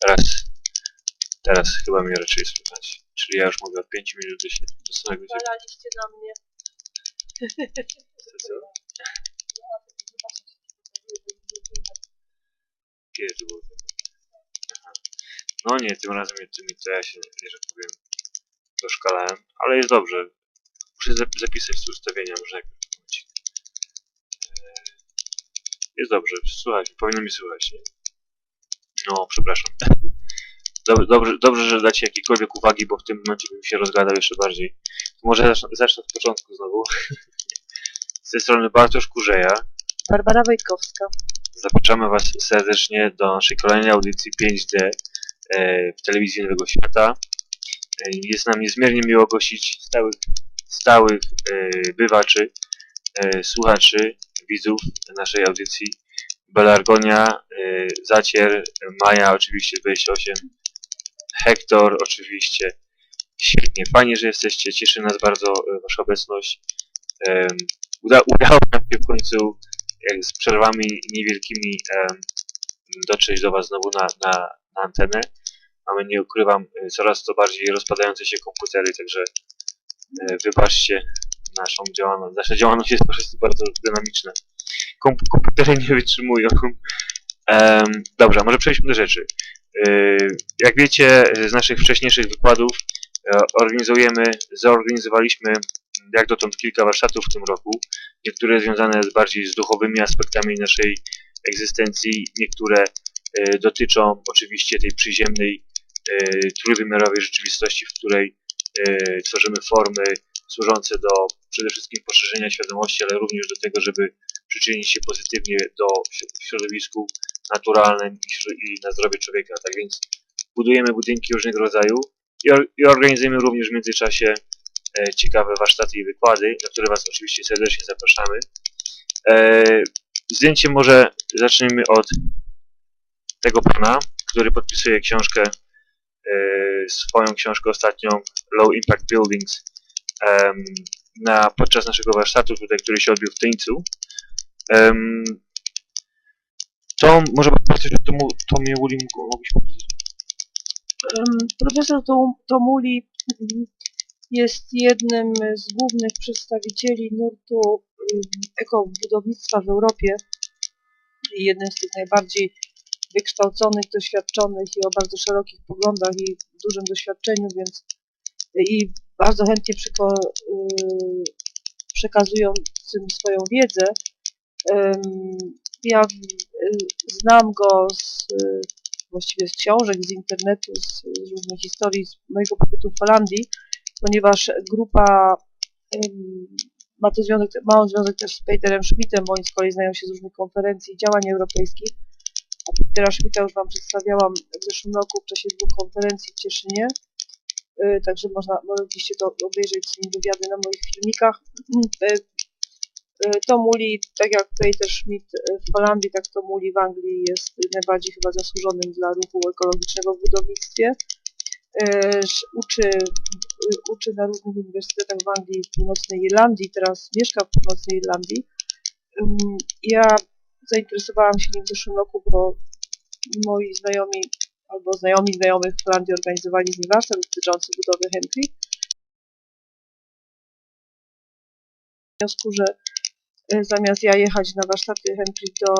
Teraz, teraz chyba mnie raczej słychać. Czyli ja już mogę od 5 minut do, sie- do samego ciebie. Zwalaliście na mnie. Co, co? Kiedy to było? Aha. No nie, tym razem nie tymi to ja się, że tak powiem, doszkalałem, ale jest dobrze. Muszę zap- zapisać te ustawienia, może najpierw Jest dobrze, słuchaj, powinno mi słychać, nie? No, przepraszam. Dobrze, dobrze, dobrze, że dacie jakiekolwiek uwagi, bo w tym momencie bym się rozgadał jeszcze bardziej. Może zacznę, zacznę od początku znowu. Z tej strony Bartosz Kurzeja. Barbara Wojtkowska. Zapraszamy Was serdecznie do naszej kolejnej audycji 5D e, w telewizji Nowego Świata. E, Jest nam niezmiernie miło gościć stałych, stałych e, bywaczy, słuchaczy, widzów naszej audycji. Belargonia, e, Zacier, Maja oczywiście 28, Hektor oczywiście. Świetnie, fajnie, że jesteście, cieszy nas bardzo e, Wasza obecność. Uda, udało nam się w końcu jak z przerwami niewielkimi dotrzeć do Was znowu na, na, na antenę. Mamy, nie ukrywam, y, coraz to bardziej rozpadające się komputery, także y, wybaczcie naszą działalność. Nasza działalność jest po prostu bardzo dynamiczna. Komp komputery nie wytrzymują. Em, dobrze, może przejdźmy do rzeczy. Y, jak wiecie z naszych wcześniejszych wykładów, e, organizujemy, zorganizowaliśmy jak dotąd kilka warsztatów w tym roku. Niektóre związane z bardziej z duchowymi aspektami naszej egzystencji, niektóre e, dotyczą oczywiście tej przyziemnej, e, trójwymiarowej rzeczywistości, w której tworzymy formy służące do przede wszystkim poszerzenia świadomości, ale również do tego, żeby przyczynić się pozytywnie do środowisku naturalnym i, na zdrowie człowieka. Tak więc budujemy budynki różnego rodzaju i, or, i organizujemy również w międzyczasie e, ciekawe warsztaty i wykłady, na które Was oczywiście serdecznie zapraszamy. E, zdjęcie może zaczniemy od tego pana, który podpisuje książkę, e, swoją książkę ostatnią Low Impact Buildings na, podczas naszego warsztatu tutaj, który się odbył w Tyńcu. To może o Tomu- mógł- mógłbyś powiedzieć? Profesor Tom- Tomuli jest jednym z głównych przedstawicieli nurtu ekobudownictwa w Europie i jednym z tych najbardziej wykształconych, doświadczonych i o bardzo szerokich poglądach i dużym doświadczeniu, więc i bardzo chętnie przekazującym swoją wiedzę. Ja y, znam go z, y, właściwie z książek, z internetu, z, różnych historii z mojego pobytu w Holandii, ponieważ grupa ma to związek, ma on związek też z Peterem Schmidtem, bo oni z kolei znają się z różnych konferencji i działań europejskich. A Petera Schmidta już Wam przedstawiałam w zeszłym roku w czasie dwóch konferencji w Cieszynie. Y, Także można, mogliście to obejrzeć z nim wywiady na moich filmikach. Y, y, Tom Uli, tak jak Peter Schmidt y, w Holandii, tak Tom Uli w Anglii jest najbardziej chyba zasłużonym dla ruchu ekologicznego w budownictwie. Y, Uczy, uczy na różnych uniwersytetach w Anglii w północnej Irlandii, teraz mieszka w północnej Irlandii. Ja zainteresowałam się nim w zeszłym roku, bo moi znajomi albo znajomi znajomych w Holandii organizowali z nim warsztat dotyczący budowy Henry. W wniosku, że zamiast ja jechać na warsztaty Henry do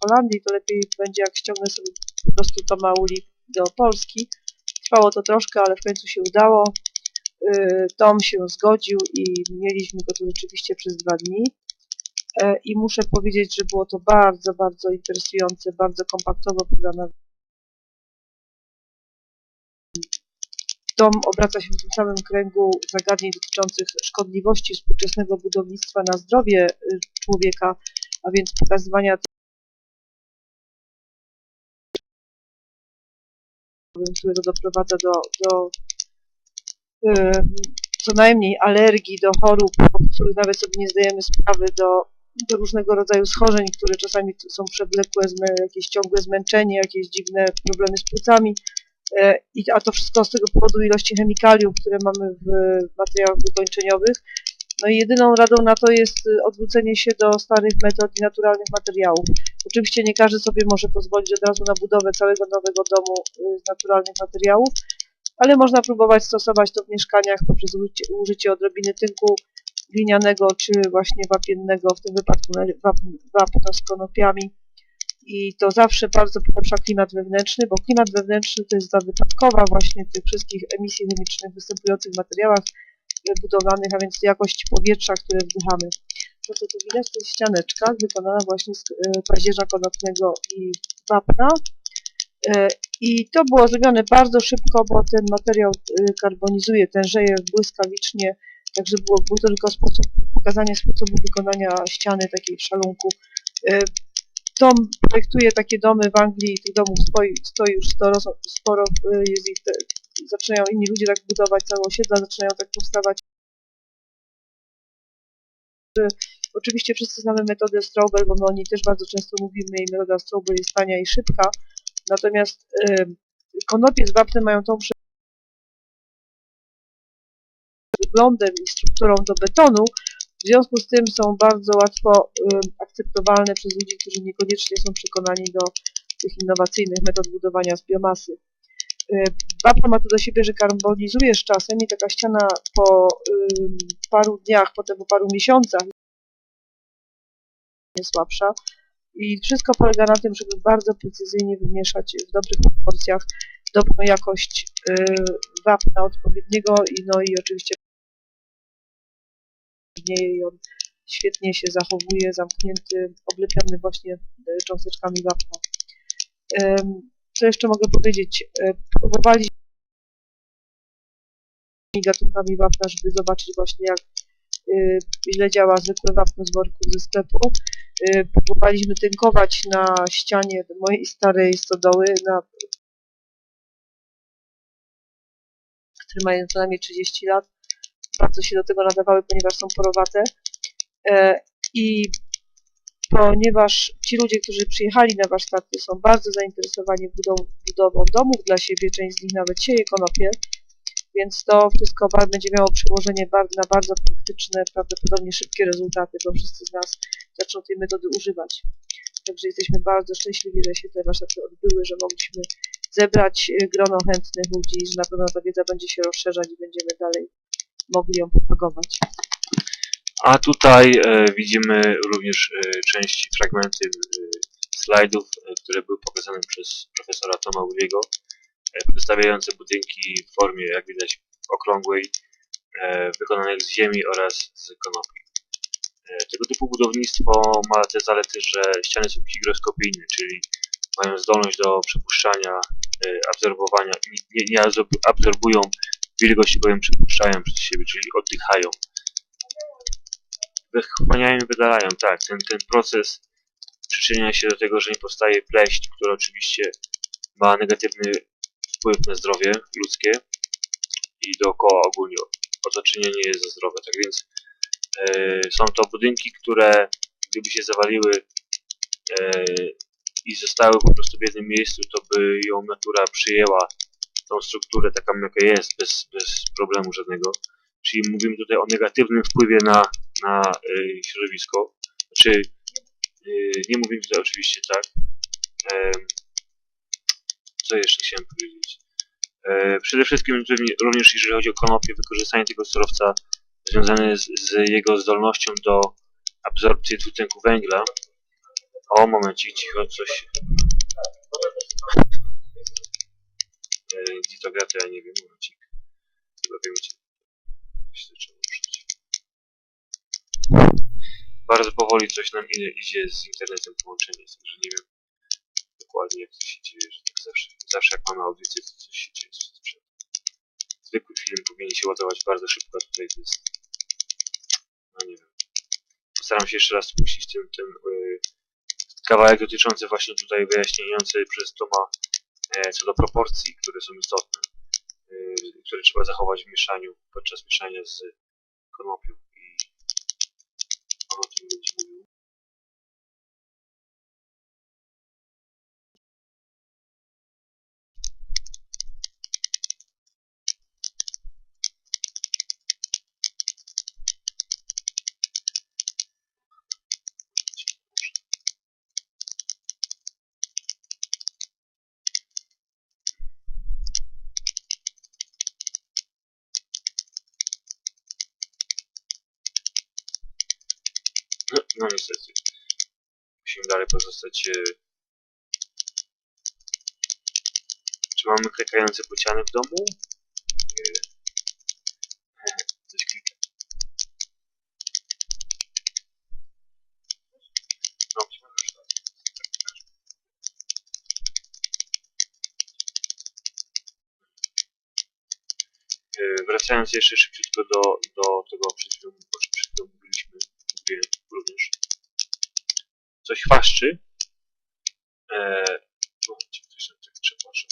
Holandii, to lepiej będzie jak ściągnę sobie po prostu Toma Uli do Polski. Trwało to troszkę, ale w końcu się udało. Y, Tom się zgodził i mieliśmy go tu rzeczywiście przez dwa dni. E, I muszę powiedzieć, że było to bardzo, bardzo interesujące, bardzo kompaktowo podane. Tom obraca się w tym samym kręgu zagadnień dotyczących szkodliwości współczesnego budownictwa na zdrowie y, człowieka, a więc pokazywania które to doprowadza do, do em, co najmniej alergii, do chorób, o których nawet sobie nie zdajemy sprawy, do, do różnego rodzaju schorzeń, które czasami są przewlekłe, jakieś ciągłe zmęczenie, jakieś dziwne problemy z płucami. E, a to wszystko z tego powodu ilości chemikaliów, które mamy w materiałach wykończeniowych. No i jedyną radą na to jest y, odwrócenie się do starych metod i naturalnych materiałów. Oczywiście nie każdy sobie może pozwolić od razu na budowę całego nowego domu y, z naturalnych materiałów, ale można próbować stosować to w mieszkaniach poprzez użycie, odrobiny tynku glinianego czy właśnie wapiennego, w tym wypadku wapno z konopiami. I to zawsze bardzo polepsza klimat wewnętrzny, bo klimat wewnętrzny to jest ta wypadkowa właśnie tych wszystkich emisji chemicznych występujących w materiałach budowlanych, a więc jakość powietrza, które wdychamy. To co tu widać, to jest ścianeczka wykonana właśnie z e, pazierza konopnego i wapna. E, I to było zrobione bardzo szybko, bo ten materiał e, karbonizuje, tężeje błyskawicznie, także było, był to tylko sposób, pokazanie sposobu wykonania ściany takiej w szalunku. Tom projektuje takie domy w Anglii i tych domów stoi, stoi już sporo, sporo e, jest ich, zaczynają inni ludzie tak budować całe osiedla, zaczynają tak powstawać. E, Oczywiście wszyscy znamy metodę Straubel, bo my o niej też bardzo często mówimy i metoda Straubel jest tania i szybka. Natomiast e, konopie z wapnem mają tą wyglądem i strukturą do betonu, w związku z tym są bardzo łatwo y, akceptowalne przez ludzi, którzy niekoniecznie są przekonani do tych innowacyjnych metod budowania z biomasy. Y, Wapno ma to do siebie, że karbonizuje z czasem i taka ściana po y, paru dniach, potem po paru miesiącach jest słabsza. I wszystko polega na tym, żeby bardzo precyzyjnie wymieszać w dobrych proporcjach dobrą jakość y, wapna odpowiedniego i no i oczywiście istnieje i on świetnie się zachowuje, zamknięty, oblepiony właśnie e, cząsteczkami wapna. Co jeszcze mogę powiedzieć? E, Próbowaliśmy gatunkami wapna, żeby zobaczyć właśnie jak y, źle działa zwykłe wapno z worków ze sklepu. Próbowaliśmy tynkować na ścianie mojej starej stodoły, na które mają co najmniej 30 lat. Bardzo się do tego nadawały, ponieważ są porowate. I ponieważ ci ludzie, którzy przyjechali na warsztaty, są bardzo zainteresowani budow budową domów dla siebie, część z nich nawet sieje konopie, więc to wszystko będzie miało przełożenie na bardzo praktyczne, prawdopodobnie szybkie rezultaty, bo wszyscy z nas zaczną tej metody używać. Także jesteśmy bardzo szczęśliwi, że się te warsztaty odbyły, że mogliśmy zebrać e, grono chętnych ludzi, że na pewno ta wiedza będzie się rozszerzać i będziemy dalej mogli ją propagować. A tutaj e, widzimy również e, części, fragmenty e, slajdów, e, które były pokazane przez profesora Toma Williego, e, przedstawiające budynki w formie, jak widać, okrągłej, e, wykonanych z ziemi oraz z konopi. E, tego typu budownictwo ma te zalety, że ściany są higroskopijne, czyli mają zdolność do przepuszczania, e, absorbowania, nie, nie absorb- absorbują wilgoć, tylko ją przepuszczają przez siebie, czyli oddychają wychłaniają i wydalają. Tak, ten, ten proces przyczynia się do tego, że nie powstaje pleśń, która oczywiście ma negatywny wpływ na zdrowie ludzkie i dookoła ogólnie otoczenie nie jest za zdrowe. Tak więc e, są to budynki, które gdyby się zawaliły e, i zostały po prostu w jednym miejscu, to by ją natura przyjęła tą strukturę taką jaka jest, bez, bez problemu żadnego. Czyli mówimy tutaj o negatywnym wpływie na, na y, środowisko. Znaczy, y, nie mówimy tutaj oczywiście tak. Em, co jeszcze chciałem powiedzieć? E, przede wszystkim również jeżeli chodzi o konopie, wykorzystanie tego surowca związane z, z jego zdolnością do absorpcji dwutlenku węgla. O, momencik, cicho, coś. Gdzie to gra, to ja nie wiem, momencik. Chyba wiem, gdzie. Bardzo powoli coś nam idzie, idzie z internetem połączenie, także nie wiem dokładnie jak to się dzieje, że tak zawsze, zawsze jak mamy audycję, to coś się dzieje. Zwykły film powinien się ładować bardzo szybko, a tutaj to jest... no nie wiem. Postaram się jeszcze raz spuścić ten, ten yy, kawałek dotyczący właśnie tutaj wyjaśniający przez Toma co do proporcji, które są istotne y, które trzeba zachować w mieszaniu, podczas mieszania z konopią i o tym będzie mówił. No niestety. Musimy dalej pozostać... E... Czy mamy klikające bociany w domu? Nie. Coś klika. No, tak. E, Wracając jeszcze szybciutko do, do tego, przed czym przed mówiliśmy, również. Coś. E, tak przepraszam,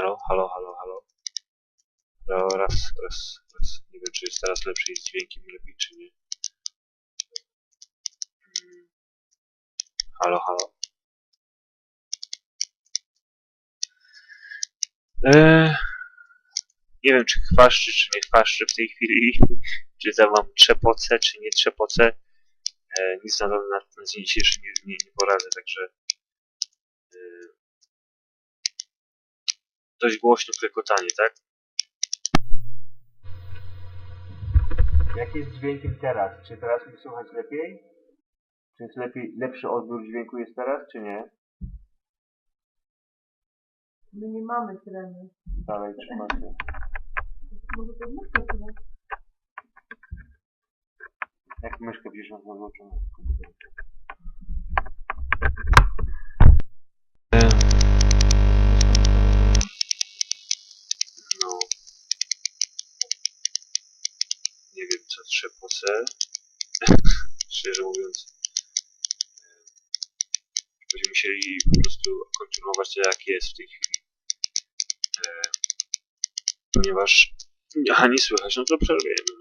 Halo, halo, halo, halo. Halo, raz, raz, raz. Nie wiem, czy jest teraz lepszy z dźwiękiem lepiej, czy nie. Halo, halo. Eee, nie wiem, czy chwaszczy, czy nie chwaszczy w tej chwili. Czy za wam trzepoce, czy nie trzepoce. E, nic na, na, na dzień dzisiejszy nie, nie, nie poradzę, także e, dość głośno klekotanie, tak? Jak jest dźwiękiem teraz? Czy teraz mi słychać lepiej? Czy jest lepiej, lepszy odbiór dźwięku jest teraz, czy nie? My nie mamy tremy. Dalej trzymacie. Może to myszka. Jak myszkę bierzesz na złączone Co trzepoce. Szczerze mówiąc. e, Będziemy musieli po prostu kontynuować to, jak jest w tej chwili. E, ponieważ... Aha, nie słychać, no to przerwiemy.